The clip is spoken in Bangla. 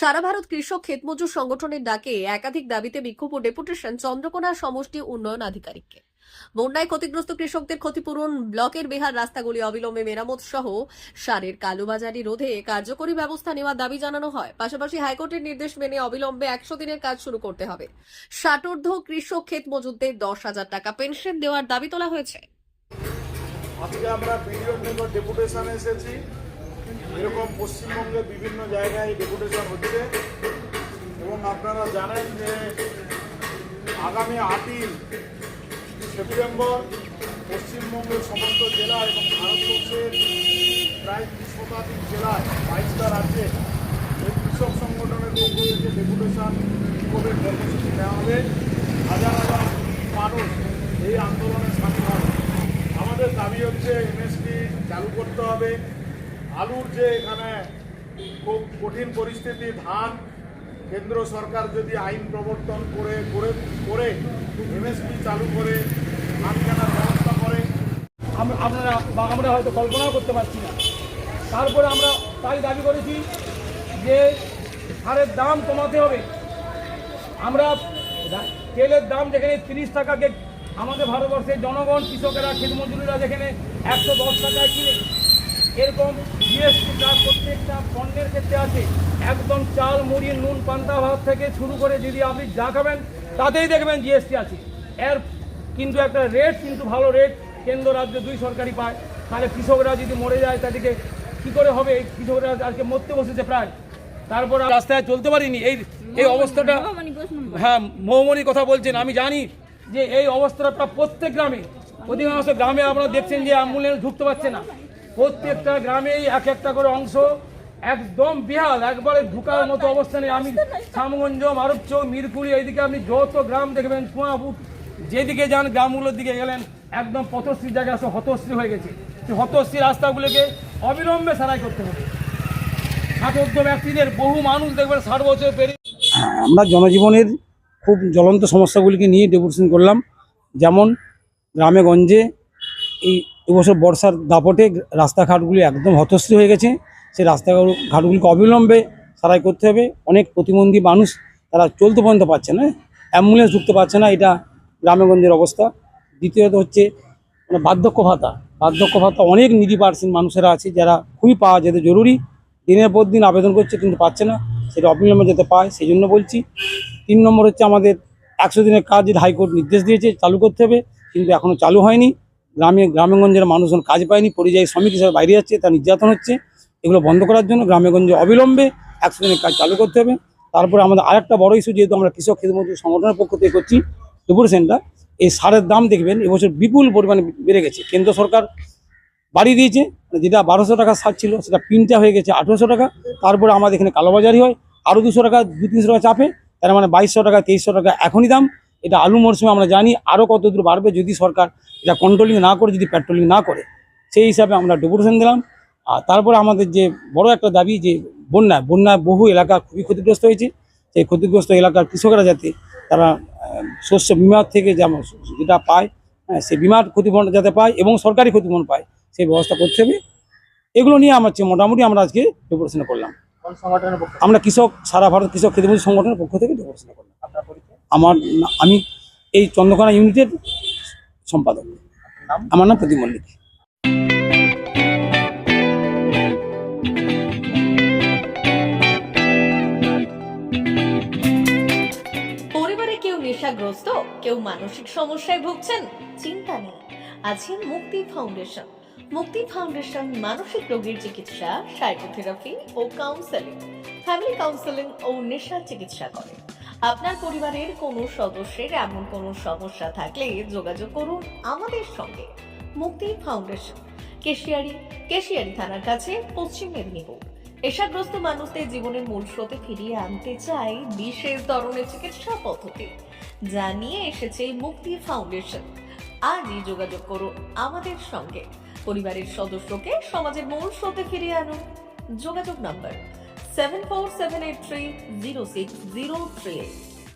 সারা ভারত কৃষক ক্ষেতমজুর সংগঠনের ডাকে একাধিক দাবিতে বিক্ষোভ ও ডেপুটেশন চন্দ্রকোনা সমষ্টি উন্নয়ন আধিকারিককে। বন্যায় ক্ষতিগ্রস্ত কৃষকদের ক্ষতিপূরণ, ব্লকের বেহার রাস্তাগুলি অবিলম্বে মেরামত সহ সারের কালোবাজারি রোধে কার্যকরী ব্যবস্থা নেওয়ার দাবি জানানো হয়। পাশাপাশি হাইকোর্টের নির্দেশ মেনে অবিলম্বে একশো দিনের কাজ শুরু করতে হবে। ষাটোর্ধ কৃষক ক্ষেত মজুরদের দশ হাজার টাকা পেনশন দেওয়ার দাবি তোলা হয়েছে। আজকে আমরা ডেপুটেশন এসেছি। এরকম পশ্চিমবঙ্গের বিভিন্ন জায়গায় ডেপুটেশন হচ্ছে। এবং আপনারা জানেন যে আগামী আটই সেপ্টেম্বর পশ্চিমবঙ্গের সমস্ত জেলা এবং ভারতবর্ষের প্রায় শতাধিক জেলায় বাইশটা রাজ্যে এই কৃষক সংগঠনের পক্ষ থেকে ডেপুটেশন বিক্ষোভের কর্মসূচি নেওয়া হবে। হাজার হাজার মানুষ এই আন্দোলনে সামিল হবে। আমাদের দাবি হচ্ছে এমএসপি চালু করতে হবে। আলুর যে এখানে খুব কঠিন পরিস্থিতি, ধান কেন্দ্র সরকার যদি আইন প্রবর্তন করে করে করে এমএসপি চালু করে, ধান কেনার ব্যবস্থা করে। আপনারা বা আমরা হয়তো কল্পনাও করতে পারছি না। তারপরে আমরা তাই দাবি করেছি যে সারের দাম কমাতে হবে। আমরা তেলের দাম যেখানে তিরিশ টাকাকে আমাদের ভারতবর্ষের জনগণ, কৃষকেরা ক্ষেত মজুরিরা যেখানে একশো দশ টাকায় কিনে এরকম জিএসটি যা প্রত্যেকটা পণ্যের ক্ষেত্রে আছে একদম চাল মুড়ি নুন পান্তা ভাত থেকে শুরু করে যদি আপনি যা খাবেন তাতেই দেখবেন জিএসটি আছে। এর কিন্তু একটা রেট কিন্তু ভালো রেট কেন্দ্র রাজ্য দুই সরকারি পায়। তাহলে কৃষকরা যদি মরে যায় তাদেরকে কী করে হবে? এই কৃষকরা আজকে মরতে বসেছে প্রায়। তারপর রাস্তায় চলতে পারিনি। এই এই অবস্থাটা হ্যাঁ মৌমনির কথা বলছেন। আমি জানি যে এই অবস্থাটা প্রত্যেক গ্রামে অধিকাংশ গ্রামে আপনারা দেখছেন যে অ্যাম্বুলেন্স ঢুকতে পারছে না। প্রত্যেকটা গ্রামেই এক একটা করে অংশ একদম বিহাল একবারে ঢুকার মতো অবস্থানে আমি শ্যামগঞ্জ মারুপচৌ মিরপুরি এইদিকে আপনি যত গ্রাম দেখবেন কুয়াপুর যেদিকে যান গ্রামগুলোর দিকে গেলেন একদম পথশ্রীর জায়গায় সব হতশ্রী হয়ে গেছে। সেই হতশ্রী রাস্তাগুলোকে অবিলম্বে সারাই করতে হবে। ষাটোর্ধ ব্যক্তিদের বহু মানুষ দেখবেন ষাট বছর পেরিয়ে আমরা জনজীবনের খুব জ্বলন্ত সমস্যাগুলিকে নিয়ে ডেপুটেশন করলাম। যেমন গ্রামে গঞ্জে এই এবছর বর্ষার দাপটে রাস্তাঘাটগুলি একদম হতশ্রী হয়ে গেছে। সেই রাস্তাঘাটগুলিকে অবিলম্বে সারাই করতে হবে। অনেক প্রতিবন্ধী মানুষ তারা চলতে পর্যন্ত পারছে না। অ্যাম্বুলেন্স ঢুকতে পারছে না। এটা গ্রামেগঞ্জের অবস্থা। দ্বিতীয়ত হচ্ছে মানে বার্ধক্য ভাতা। বার্ধক্য ভাতা অনেক নিডি পার্সেন্ট মানুষেরা আছে যারা খুবই পাওয়া যেতে জরুরি। দিনের পর দিন আবেদন করছে কিন্তু পাচ্ছে না। সেটা অবিলম্বে যাতে পায় সেই জন্য বলছি। তিন নম্বর হচ্ছে আমাদের একশো দিনের কাজ হাইকোর্ট নির্দেশ দিয়েছে, চালু করতে হবে। কিন্তু এখনও চালু হয়নি। গ্রামে গ্রামেগঞ্জের মানুষজন কাজ পায়নি, পরিযায়ী শ্রমিক হিসেবে বাইরে যাচ্ছে তা নির্যাতন হচ্ছে। এগুলো বন্ধ করার জন্য গ্রামেগঞ্জে অবিলম্বে একশো দিনের কাজ চালু করতে হবে। তারপরে আমাদের আরেকটা বড় ইস্যু যেহেতু আমরা কৃষক খেতমজুর সংগঠনের পক্ষ থেকে করছি ডেপুটেশনটা এই সারের দাম দেখবেন এবছর বিপুল পরিমাণে বেড়ে গেছে। কেন্দ্র সরকার বাড়িয়ে দিয়েছে, যেটা বারোশো টাকা সার ছিল, সেটা পিনটা হয়ে গেছে আঠেরোশো টাকা। তারপরে আমাদের এখানে কালোবাজারি হয় আরও দুশো টাকা দু তিনশো টাকা চাপে, তার মানে বাইশশো টাকা, তেইশশো টাকা এখনই দাম। এটা আলু মরশুমে আমরা জানি আরও কত দূর বাড়বে যদি সরকার এটা কন্ট্রোলিং না করে যদি পেট্রোলিং না করে। সেই হিসাবে আমরা ডেপুটেশন দিলাম। আর তারপরে আমাদের যে বড় একটা দাবি যে বন্যা বন্যায় বহু এলাকা খুবই ক্ষতিগ্রস্ত হয়েছে। সেই ক্ষতিগ্রস্ত এলাকার কৃষকরা যাতে তারা শস্য বিমা থেকে যেমন যেটা পায় হ্যাঁ, সেই বিমার ক্ষতিপূরণ যাতে পায় এবং সরকারি ক্ষতিপূরণ পায় সেই ব্যবস্থা করতে হবে। এগুলো নিয়ে আমার চেয়ে মোটামুটি আমরা আজকে ডেপুটেশন করলাম। সংগঠনের পক্ষ আমরা কৃষক সারা ভারত কৃষক খেতমজুর সংগঠনের পক্ষ থেকে ডেপুটেশন করলাম। আপনার পরিচয়? আমার আমি এই চন্দ্রকোনা ইউনিটের সম্পাদক। আমার নাম প্রদীপ মল্লিক। পরিবারে কেউ নেশাগ্রস্ত কেউ মানসিক সমস্যায় ভুগছেন চিন্তা নেই। আছে মুক্তি ফাউন্ডেশন। মুক্তি ফাউন্ডেশন মানসিক রোগীর চিকিৎসা সাইকোথেরাপি ও কাউন্সেলিং ফ্যামিলি কাউন্সেলিং ও নেশা চিকিৎসা করে। আপনার পরিবারের কোনো সদস্যের এমন কোনো সমস্যা থাকলে যোগাযোগ করুন আমাদের সঙ্গে। মুক্তি ফাউন্ডেশন, কেশিয়ারি কেশিয়ারি থানার কাছে পশ্চিম মেদিনীপুর। নেশাগ্রস্ত মানুষদের জীবনের মূল স্রোতে ফিরিয়ে আনতে চাই বিশেষ ধরনের চিকিৎসা পদ্ধতি। যা নিয়ে এসেছে মুক্তি ফাউন্ডেশন। আজই যোগাযোগ করুন আমাদের সঙ্গে। পরিবারের সদস্যকে সমাজের মূল স্রোতে ফিরিয়ে আনুন। যোগাযোগ নম্বর 7478306038.